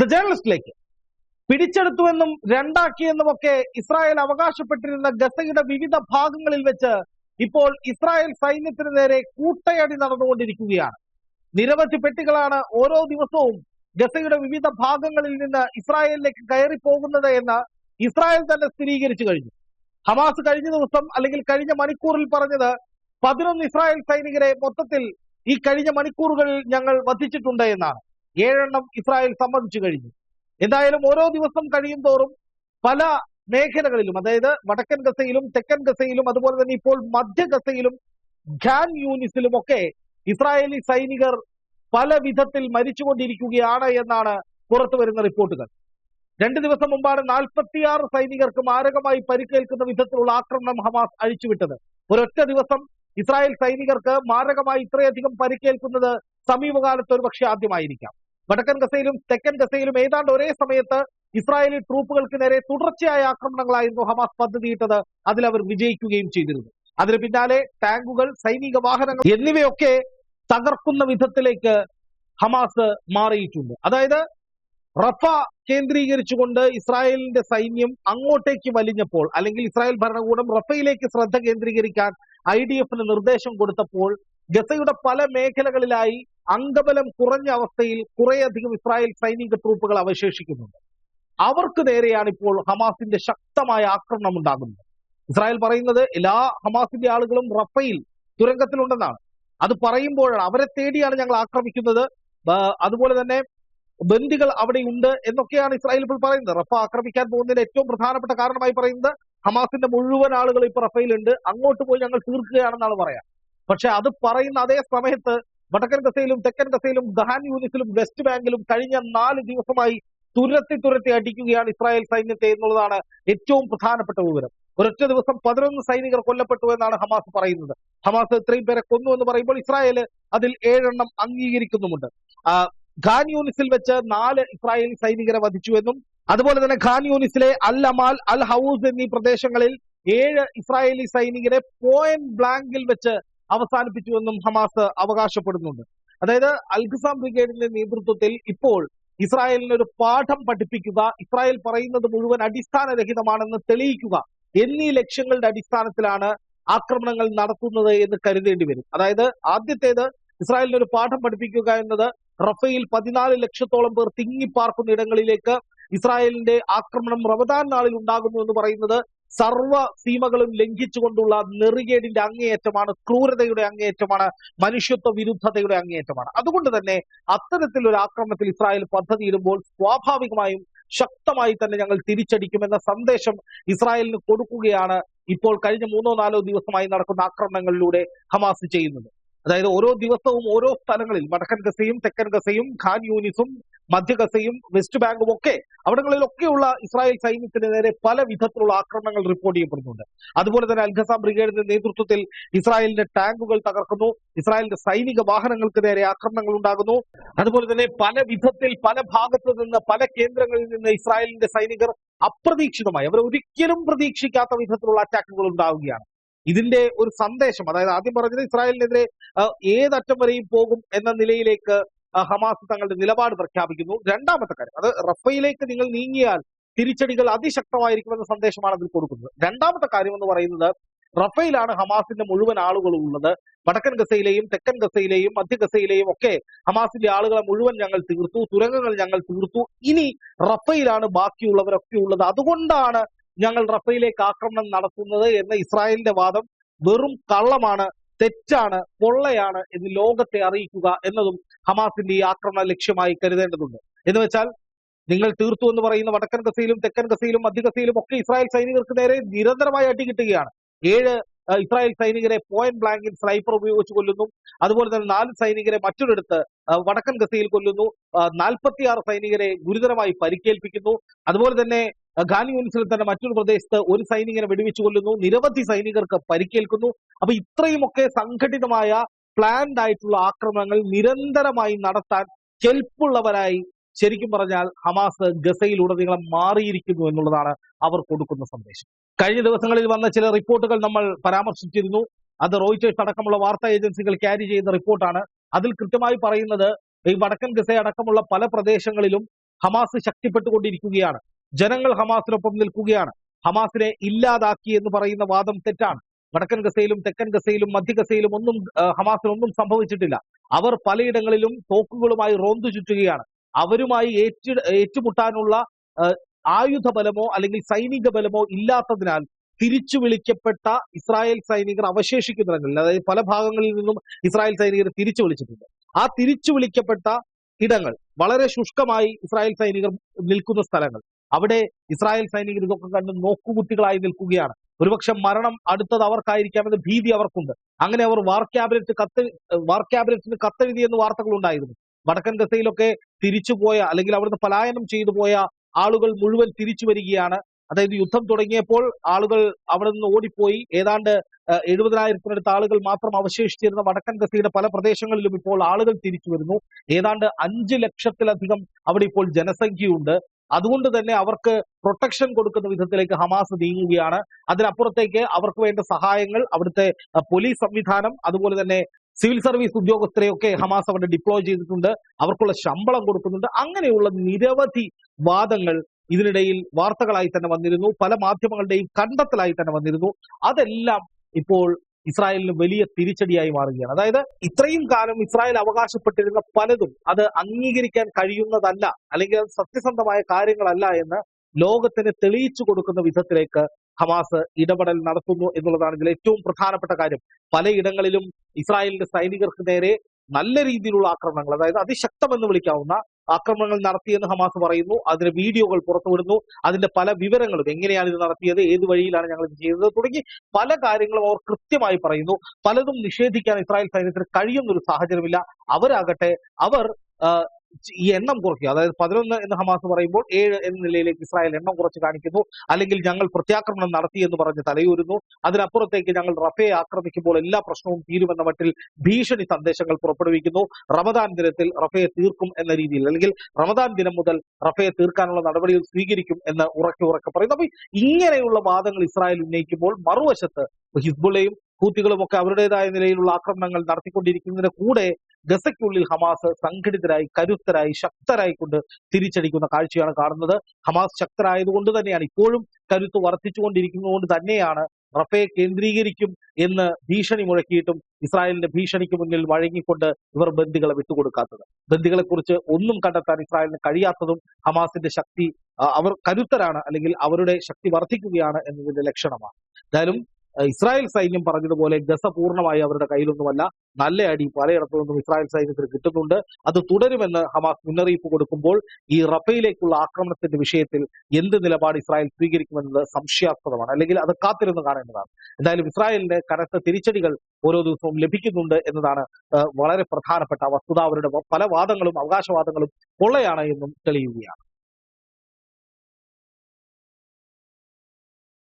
The ജേർണലിസ്റ്റിലേക്ക് പിടിച്ചെടുത്തുവെന്നും രണ്ടാക്കിയെന്നുമൊക്കെ Israel അവകാശപ്പെട്ടിരുന്ന ഗസയുടെ വിവിധ ഭാഗങ്ങളിൽ വെച്ച് ഇപ്പോൾ ഇസ്രായേൽ സൈന്യത്തിന് നേരെ കൂട്ടയടി നടന്നുകൊണ്ടിരിക്കുകയാണ്. നിരവധി പെട്ടികളാണ് ഓരോ ദിവസവും ഗസയുടെ വിവിധ ഭാഗങ്ങളിൽ നിന്ന് ഇസ്രായേലിലേക്ക് കയറി പോകുന്നത് എന്ന് ഇസ്രായേൽ തന്നെ സ്ഥിരീകരിച്ചു കഴിഞ്ഞു. ഹമാസ് കഴിഞ്ഞ ദിവസം അല്ലെങ്കിൽ കഴിഞ്ഞ മണിക്കൂറിൽ പറഞ്ഞത് പതിനൊന്ന് ഇസ്രായേൽ സൈനികരെ മൊത്തത്തിൽ ഈ കഴിഞ്ഞ മണിക്കൂറുകളിൽ ഞങ്ങൾ വധിച്ചിട്ടുണ്ട് എന്നാണ്. ഏഴെണ്ണം ഇസ്രായേൽ സമ്മതിച്ചു കഴിഞ്ഞു. എന്തായാലും ഓരോ ദിവസം കഴിയും തോറും പല മേഖലകളിലും അതായത് വടക്കൻ ഗസയിലും തെക്കൻ ഗസയിലും അതുപോലെ തന്നെ ഇപ്പോൾ മധ്യ ഗസയിലും ഖാൻ യൂനിസിലും ഒക്കെ ഇസ്രായേലി സൈനികർ പല വിധത്തിൽ മരിച്ചുകൊണ്ടിരിക്കുകയാണ് എന്നാണ് പുറത്തു വരുന്ന റിപ്പോർട്ടുകൾ. രണ്ട് ദിവസം മുമ്പാണ് നാൽപ്പത്തിയാറ് സൈനികർക്ക് മാരകമായി പരിക്കേൽക്കുന്ന വിധത്തിലുള്ള ആക്രമണം ഹമാസ് അഴിച്ചുവിട്ടത്. ഒരൊറ്റ ദിവസം ഇസ്രായേൽ സൈനികർക്ക് മാരകമായി ഇത്രയധികം പരിക്കേൽക്കുന്നത് സമീപകാലത്ത് ഒരു പക്ഷേ ആദ്യമായിരിക്കാം. വടക്കൻ ഗസയിലും തെക്കൻ ഗസയിലും ഏതാണ്ട് ഒരേ സമയത്ത് ഇസ്രായേലി ട്രൂപ്പുകൾക്ക് നേരെ തുടർച്ചയായ ആക്രമണങ്ങളായിരുന്നു ഹമാസ് പദ്ധതിയിട്ടത്. അതിൽ അവർ വിജയിക്കുകയും ചെയ്തിരുന്നു. അതിന് പിന്നാലെ ടാങ്കുകൾ സൈനിക വാഹനങ്ങൾ എന്നിവയൊക്കെ തകർക്കുന്ന വിധത്തിലേക്ക് ഹമാസ് മാറിയിട്ടുണ്ട്. അതായത് റഫ കേന്ദ്രീകരിച്ചുകൊണ്ട് ഇസ്രായേലിന്റെ സൈന്യം അങ്ങോട്ടേക്ക് വലിഞ്ഞപ്പോൾ അല്ലെങ്കിൽ ഇസ്രായേൽ ഭരണകൂടം റഫയിലേക്ക് ശ്രദ്ധ കേന്ദ്രീകരിക്കാൻ ഐ ഡി എഫിന് നിർദ്ദേശം കൊടുത്തപ്പോൾ ഗസയുടെ പല മേഖലകളിലായി അംഗബലം കുറഞ്ഞ അവസ്ഥയിൽ കുറേയധികം ഇസ്രായേൽ സൈനിക ട്രൂപ്പുകൾ അവശേഷിക്കുന്നുണ്ട്. അവർക്ക് നേരെയാണ് ഇപ്പോൾ ഹമാസിന്റെ ശക്തമായ ആക്രമണം ഉണ്ടാകുന്നത്. ഇസ്രായേൽ പറയുന്നത് എല്ലാ ഹമാസിന്റെ ആളുകളും റഫയിൽ തുരങ്കത്തിലുണ്ടെന്നാണ്. അത് പറയുമ്പോഴാണ് അവരെ തേടിയാണ് ഞങ്ങൾ ആക്രമിക്കുന്നത്. അതുപോലെ തന്നെ ബന്ദികൾ അവിടെ ഉണ്ട് എന്നൊക്കെയാണ് ഇസ്രായേൽ ഇപ്പോൾ പറയുന്നത്. റഫ ആക്രമിക്കാൻ പോകുന്നതിന്റെ ഏറ്റവും പ്രധാനപ്പെട്ട കാരണമായി പറയുന്നത് ഹമാസിന്റെ മുഴുവൻ ആളുകൾ ഇപ്പൊ റഫയിലുണ്ട്. അങ്ങോട്ട് പോയി ഞങ്ങൾ തീർക്കുകയാണെന്നാണ് പറയാം. പക്ഷെ അത് പറയുന്ന അതേ സമയത്ത് വടക്കൻ ഗസയിലും തെക്കൻ ഗസയിലും ദഹാൻ യൂണിസിലും വെസ്റ്റ് ബാങ്കിലും കഴിഞ്ഞ നാല് ദിവസമായി തുരത്തി തുരത്തി അടിക്കുകയാണ് ഇസ്രായേൽ സൈന്യത്തെ എന്നുള്ളതാണ് ഏറ്റവും പ്രധാനപ്പെട്ട വിവരം. ഒരൊറ്റ ദിവസം പതിനൊന്ന് സൈനികർ കൊല്ലപ്പെട്ടു എന്നാണ് ഹമാസ് പറയുന്നത്. ഹമാസ് ഇത്രയും പേരെ കൊന്നു എന്ന് പറയുമ്പോൾ ഇസ്രായേൽ അതിൽ ഏഴെണ്ണം അംഗീകരിക്കുന്നുമുണ്ട്. ഖാൻ യൂണിസിൽ വെച്ച് നാല് ഇസ്രായേലി സൈനികരെ വധിച്ചു എന്നും അതുപോലെ തന്നെ ഖാൻ യൂണിസിലെ അൽ അമാൽ അൽ ഹൌസ് എന്നീ പ്രദേശങ്ങളിൽ ഏഴ് ഇസ്രായേലി സൈനികരെ പോയിന്റ് ബ്ലാങ്കിൽ വെച്ച് അവസാനിപ്പിച്ചുവെന്നും ഹമാസ് അവകാശപ്പെടുന്നുണ്ട്. അതായത് അൽഖസാം ബ്രിഗേഡിന്റെ നേതൃത്വത്തിൽ ഇപ്പോൾ ഇസ്രായേലിന് ഒരു പാഠം പഠിപ്പിക്കുക ഇസ്രായേൽ പറയുന്നത് മുഴുവൻ അടിസ്ഥാനരഹിതമാണെന്ന് തെളിയിക്കുക എന്നീ ലക്ഷ്യങ്ങളുടെ അടിസ്ഥാനത്തിലാണ് ആക്രമണങ്ങൾ നടത്തുന്നത് എന്ന് കരുതേണ്ടി വരും. അതായത് ആദ്യത്തേത് ഇസ്രായേലിന് ഒരു പാഠം പഠിപ്പിക്കുക എന്നത് റഫയിൽ പതിനാല് ലക്ഷത്തോളം പേർ തിങ്ങിപ്പാർക്കുന്ന ഇടങ്ങളിലേക്ക് ഇസ്രായേലിന്റെ ആക്രമണം റമദാൻ നാളിൽ ഉണ്ടാകുന്നു എന്ന് പറയുന്നത് സർവ സീമകളും ലംഘിച്ചുകൊണ്ടുള്ള നെറികേടിന്റെ അങ്ങേയറ്റമാണ് ക്രൂരതയുടെ അങ്ങേയറ്റമാണ് മനുഷ്യത്വ വിരുദ്ധതയുടെ അങ്ങേയറ്റമാണ്. അതുകൊണ്ട് തന്നെ അത്തരത്തിലൊരു ആക്രമണത്തിൽ ഇസ്രായേൽ പദ്ധതിയിടുമ്പോൾ സ്വാഭാവികമായും ശക്തമായി തന്നെ ഞങ്ങൾ തിരിച്ചടിക്കുമെന്ന സന്ദേശം ഇസ്രായേലിന് കൊടുക്കുകയാണ് ഇപ്പോൾ കഴിഞ്ഞ മൂന്നോ നാലോ ദിവസമായി നടക്കുന്ന ആക്രമണങ്ങളിലൂടെ ഹമാസ് ചെയ്യുന്നത്. അതായത് ഓരോ ദിവസവും ഓരോ സ്ഥലങ്ങളിൽ വടക്കൻ ഗസയും തെക്കൻ ഗസയും ഖാൻ യൂനിസും മധ്യ ഗസയും വെസ്റ്റ് ബാങ്കും ഒക്കെ അവിടങ്ങളിലൊക്കെയുള്ള ഇസ്രായേൽ സൈന്യത്തിന് നേരെ പല വിധത്തിലുള്ള ആക്രമണങ്ങൾ റിപ്പോർട്ട് ചെയ്യപ്പെടുന്നുണ്ട്. അതുപോലെ തന്നെ അൽഖസ ബ്രിഗേഡിന്റെ നേതൃത്വത്തിൽ ഇസ്രായേലിന്റെ ടാങ്കുകൾ തകർക്കുന്നു ഇസ്രായേലിന്റെ സൈനിക വാഹനങ്ങൾക്ക് നേരെ ആക്രമണങ്ങൾ ഉണ്ടാകുന്നു. അതുപോലെ തന്നെ പല വിധത്തിൽ പല ഭാഗത്തു നിന്ന് പല കേന്ദ്രങ്ങളിൽ നിന്ന് ഇസ്രായേലിന്റെ സൈനികർ അപ്രതീക്ഷിതമായി അവർ ഒരിക്കലും പ്രതീക്ഷിക്കാത്ത വിധത്തിലുള്ള അറ്റാക്കുകൾ ഉണ്ടാവുകയാണ്. ഇതിന്റെ ഒരു സന്ദേശം അതായത് ആദ്യം പറഞ്ഞത് ഇസ്രായേലിനെതിരെ ഏതറ്റം വരെയും പോകും എന്ന നിലയിലേക്ക് ഹമാസ് തങ്ങളുടെ നിലപാട് പ്രഖ്യാപിക്കുന്നു. രണ്ടാമത്തെ കാര്യം അത് റഫയിലേക്ക് നിങ്ങൾ നീങ്ങിയാൽ തിരിച്ചടികൾ അതിശക്തമായിരിക്കുമെന്ന സന്ദേശമാണ് അതിൽ കൊടുക്കുന്നത്. രണ്ടാമത്തെ കാര്യം എന്ന് പറയുന്നത് റഫയിലാണ് ഹമാസിന്റെ മുഴുവൻ ആളുകളും ഉള്ളത്. വടക്കൻ ഗസയിലെയും തെക്കൻ ഗസയിലെയും മധ്യ ഗസയിലെയും ഒക്കെ ഹമാസിന്റെ ആളുകളെ മുഴുവൻ ഞങ്ങൾ തീർത്തു തുരങ്കങ്ങൾ ഞങ്ങൾ തീർത്തു. ഇനി റഫയിലാണ് ബാക്കിയുള്ളവരൊക്കെ ഉള്ളത്. അതുകൊണ്ടാണ് ഞങ്ങൾ റഫയിലേക്ക് ആക്രമണം നടത്തുന്നത് എന്ന ഇസ്രായേലിന്റെ വാദം വെറും കള്ളമാണ് തെറ്റാണ് പൊള്ളയാണ് എന്ന് ലോകത്തെ അറിയിക്കുക എന്നതും ഹമാസിന്റെ ഈ ആക്രമണ ലക്ഷ്യമായി കരുതേണ്ടതുണ്ട്. എന്ന് വെച്ചാൽ നിങ്ങൾ തീർത്തു എന്ന് പറയുന്ന വടക്കൻ ഗസയിലും തെക്കൻ ഗസയിലും മധ്യ ഗസയിലും ഒക്കെ ഇസ്രായേൽ സൈനികർക്ക് നേരെ നിരന്തരമായി അടി കിട്ടുകയാണ്. ഏഴ് ഇസ്രായേൽ സൈനികരെ പോയിന്റ് ബ്ലാങ്കിൽ സ്നൈപ്പർ ഉപയോഗിച്ച് കൊല്ലുന്നു. അതുപോലെ തന്നെ നാല് സൈനികരെ മറ്റൊരിടത്ത് വടക്കൻ ഗസയിൽ കൊല്ലുന്നു. നാൽപ്പത്തിയാറ് സൈനികരെ ഗുരുതരമായി പരിക്കേൽപ്പിക്കുന്നു. അതുപോലെ തന്നെ ഖാനി യൂണിസിൽ തന്നെ മറ്റൊരു പ്രദേശത്ത് ഒരു സൈനികനെ വെടിവെച്ചു കൊല്ലുന്നു. നിരവധി സൈനികർക്ക് പരിക്കേൽക്കുന്നു. അപ്പൊ ഇത്രയുമൊക്കെ സംഘടിതമായ പ്ലാൻഡ് ആയിട്ടുള്ള ആക്രമണങ്ങൾ നിരന്തരമായി നടത്താൻ കെൽപ്പുള്ളവരായി ശരിക്കും പറഞ്ഞാൽ ഹമാസ് ഗസയിലുടനീളം മാറിയിരിക്കുന്നു എന്നുള്ളതാണ് അവർ കൊടുക്കുന്ന സന്ദേശം. കഴിഞ്ഞ ദിവസങ്ങളിൽ വന്ന ചില റിപ്പോർട്ടുകൾ നമ്മൾ പരാമർശിച്ചിരുന്നു. അത് റോയിറ്റേഴ്സ് അടക്കമുള്ള വാർത്താ ഏജൻസികൾ ക്യാരി ചെയ്യുന്ന റിപ്പോർട്ടാണ്. അതിൽ കൃത്യമായി പറയുന്നത് ഈ വടക്കൻ ഗസ അടക്കമുള്ള പല പ്രദേശങ്ങളിലും ഹമാസ് ശക്തിപ്പെട്ടുകൊണ്ടിരിക്കുകയാണ്. ജനങ്ങൾ ഹമാസിനൊപ്പം നിൽക്കുകയാണ്. ഹമാസിനെ ഇല്ലാതാക്കി എന്ന് പറയുന്ന വാദം തെറ്റാണ്. വടക്കൻ ഗസയിലും തെക്കൻ ഗസയിലും മധ്യ ഗസയിലും ഒന്നും ഹമാസിനൊന്നും സംഭവിച്ചിട്ടില്ല. അവർ പലയിടങ്ങളിലും തോക്കുകളുമായി റോന്തു ചുറ്റുകയാണ്. അവരുമായി ഏറ്റു ഏറ്റുമുട്ടാനുള്ള ആയുധ ബലമോ അല്ലെങ്കിൽ സൈനിക ബലമോ ഇല്ലാത്തതിനാൽ തിരിച്ചു വിളിക്കപ്പെട്ട ഇസ്രായേൽ സൈനികർ അവശേഷിക്കുന്നിടങ്ങളിൽ അതായത് പല ഭാഗങ്ങളിൽ നിന്നും ഇസ്രായേൽ സൈനികർ തിരിച്ചു വിളിച്ചിട്ടുണ്ട്. ആ തിരിച്ചു വിളിക്കപ്പെട്ട ഇടങ്ങൾ വളരെ ശുഷ്കമായി ഇസ്രായേൽ സൈനികർ നിൽക്കുന്ന സ്ഥലങ്ങൾ. അവിടെ ഇസ്രായേൽ സൈനികർ ഇതൊക്കെ കണ്ട് നോക്കുകുട്ടികളായി നിൽക്കുകയാണ്. ഒരുപക്ഷെ മരണം അടുത്തത് അവർക്കായിരിക്കാമെന്ന ഭീതി അവർക്കുണ്ട്. അങ്ങനെ അവർ വാർ ക്യാബിനറ്റ് കത്ത് വാർ ക്യാബിനറ്റിന് കത്തെഴുതിയെന്ന് വാർത്തകൾ ഉണ്ടായിരുന്നു വടക്കൻ ഗസയിലൊക്കെ തിരിച്ചുപോയ അല്ലെങ്കിൽ അവിടുന്ന് പലായനം ചെയ്തു പോയ ആളുകൾ മുഴുവൻ തിരിച്ചു വരികയാണ്. അതായത് യുദ്ധം തുടങ്ങിയപ്പോൾ ആളുകൾ അവിടെ നിന്ന് ഓടിപ്പോയി. ഏതാണ്ട് എഴുപതിനായിരത്തിനടുത്ത് ആളുകൾ മാത്രം അവശേഷിച്ചിരുന്ന വടക്കൻ ഗസയുടെ പല പ്രദേശങ്ങളിലും ഇപ്പോൾ ആളുകൾ തിരിച്ചു വരുന്നു. ഏതാണ്ട് അഞ്ച് ലക്ഷത്തിലധികം അവിടെ ഇപ്പോൾ ജനസംഖ്യയുണ്ട്. അതുകൊണ്ട് തന്നെ അവർക്ക് പ്രൊട്ടക്ഷൻ കൊടുക്കുന്ന വിധത്തിലേക്ക് ഹമാസ് നീങ്ങുകയാണ്. അതിനപ്പുറത്തേക്ക് അവർക്ക് വേണ്ട സഹായങ്ങൾ അവിടുത്തെ പോലീസ് സംവിധാനം അതുപോലെ തന്നെ സിവിൽ സർവീസ് ഉദ്യോഗസ്ഥരെയൊക്കെ ഹമാസ് അവിടെ ഡിപ്ലോയ് ചെയ്തിട്ടുണ്ട്. അവർക്കുള്ള ശമ്പളം കൊടുക്കുന്നുണ്ട്. അങ്ങനെയുള്ള നിരവധി വാദങ്ങൾ ഇതിനിടയിൽ വാർത്തകളായി തന്നെ വന്നിരുന്നു. പല മാധ്യമങ്ങളുടെയും കണ്ടെത്തലായി തന്നെ വന്നിരുന്നു. അതെല്ലാം ഇപ്പോൾ ഇസ്രായേലിന് വലിയ തിരിച്ചടിയായി മാറുകയാണ്. അതായത് ഇത്രയും കാലം ഇസ്രായേൽ അവകാശപ്പെട്ടിരുന്ന പലതും അത് അംഗീകരിക്കാൻ കഴിയുന്നതല്ല അല്ലെങ്കിൽ അത് സത്യസന്ധമായ കാര്യങ്ങളല്ല എന്ന് ലോകത്തിന് തെളിയിച്ചു കൊടുക്കുന്ന വിധത്തിലേക്ക് ഹമാസ് ഇടപെടൽ നടത്തുന്നു എന്നുള്ളതാണ് ഇതിൽ ഏറ്റവും പ്രധാനപ്പെട്ട കാര്യം പലയിടങ്ങളിലും ഇസ്രായേലിന്റെ സൈനികർക്ക് നേരെ നല്ല രീതിയിലുള്ള ആക്രമണങ്ങൾ അതായത് അതിശക്തമെന്ന് വിളിക്കാവുന്ന ആക്രമണങ്ങൾ നടത്തിയെന്ന് ഹമാസ് പറയുന്നു. അതിന് വീഡിയോകൾ പുറത്തുവിടുന്നു. അതിന്റെ പല വിവരങ്ങളും എങ്ങനെയാണ് ഇത് നടത്തിയത് ഏത് വഴിയിലാണ് ഞങ്ങൾ ഇത് ചെയ്തത് തുടങ്ങി പല കാര്യങ്ങളും അവർ കൃത്യമായി പറയുന്നു. പലതും നിഷേധിക്കാൻ ഇസ്രായേൽ സൈന്യത്തിന് കഴിയുന്നൊരു സാഹചര്യമില്ല. അവരാകട്ടെ അവർ ഈ എണ്ണം കുറയ്ക്കുക. അതായത് പതിനൊന്ന് എന്ന് ഹമാസ് പറയുമ്പോൾ ഏഴ് എന്ന നിലയിലേക്ക് ഇസ്രായേൽ എണ്ണം കുറച്ച് കാണിക്കുന്നു. അല്ലെങ്കിൽ ഞങ്ങൾ പ്രത്യാക്രമണം നടത്തി എന്ന് പറഞ്ഞ് തലയൂരുന്നു. അതിനപ്പുറത്തേക്ക് ഞങ്ങൾ റഫയെ ആക്രമിക്കുമ്പോൾ എല്ലാ പ്രശ്നവും തീരുമെന്ന മട്ടിൽ ഭീഷണി സന്ദേശങ്ങൾ പുറപ്പെടുവിക്കുന്നു. റമദാൻ ദിനത്തിൽ റഫയെ തീർക്കും എന്ന രീതിയിൽ അല്ലെങ്കിൽ റമദാൻ ദിനം മുതൽ റഫയെ തീർക്കാനുള്ള നടപടികൾ സ്വീകരിക്കും എന്ന് ഉറക്കെ ഉറക്കെ പറയുന്നു. അപ്പൊ ഇങ്ങനെയുള്ള വാദങ്ങൾ ഇസ്രായേൽ ഉന്നയിക്കുമ്പോൾ മറുവശത്ത് ഹിസ്ബുള്ളയും ഹൂത്തികളും ഒക്കെ അവരുടേതായ നിലയിലുള്ള ആക്രമണങ്ങൾ നടത്തിക്കൊണ്ടിരിക്കുന്നതിന് കൂടെ ഗസയ്ക്കുള്ളിൽ ഹമാസ് സംഘടിതരായി കരുത്തരായി ശക്തരായി കൊണ്ട് തിരിച്ചടിക്കുന്ന കാഴ്ചയാണ് കാണുന്നത്. ഹമാസ് ശക്തരായതുകൊണ്ട് തന്നെയാണ് ഇപ്പോഴും കരുത്ത് വർദ്ധിച്ചുകൊണ്ടിരിക്കുന്നതുകൊണ്ട് തന്നെയാണ് റഫയെ കേന്ദ്രീകരിക്കും എന്ന് ഭീഷണി മുഴക്കിയിട്ടും ഇസ്രായേലിന്റെ ഭീഷണിക്ക് മുന്നിൽ വഴങ്ങിക്കൊണ്ട് ഇവർ ബന്ദികളെ വിട്ടുകൊടുക്കാത്തത്. ബന്ദികളെ കുറിച്ച് ഒന്നും കണ്ടെത്താൻ ഇസ്രായേലിന് കഴിയാത്തതും ഹമാസിന്റെ ശക്തി അവർ കരുത്തരാണ് അല്ലെങ്കിൽ അവരുടെ ശക്തി വർദ്ധിക്കുകയാണ് എന്നതിന്റെ ലക്ഷണമാണ്. എന്തായാലും ഇസ്രായേൽ സൈന്യം പറഞ്ഞതുപോലെ ഗസ പൂർണമായി അവരുടെ കയ്യിലൊന്നുമല്ല. നല്ല അടി പലയിടത്തു നിന്നും ഇസ്രായേൽ സൈന്യത്തിന് കിട്ടുന്നുണ്ട്. അത് തുടരുമെന്ന് ഹമാസ് മുന്നറിയിപ്പ് കൊടുക്കുമ്പോൾ ഈ റഫയിലേക്കുള്ള ആക്രമണത്തിന്റെ വിഷയത്തിൽ എന്ത് നിലപാട് ഇസ്രായേൽ സ്വീകരിക്കുമെന്നത് സംശയാസ്പദമാണ്. അല്ലെങ്കിൽ അത് കാത്തിരുന്ന് കാണേണ്ടതാണ്. എന്തായാലും ഇസ്രായേലിന്റെ കനത്ത തിരിച്ചടികൾ ഓരോ ദിവസവും ലഭിക്കുന്നുണ്ട് എന്നതാണ് വളരെ പ്രധാനപ്പെട്ട വസ്തുത അവരുടെ പല വാദങ്ങളും അവകാശവാദങ്ങളും പൊള്ളയാണ് എന്നും തെളിയുകയാണ്.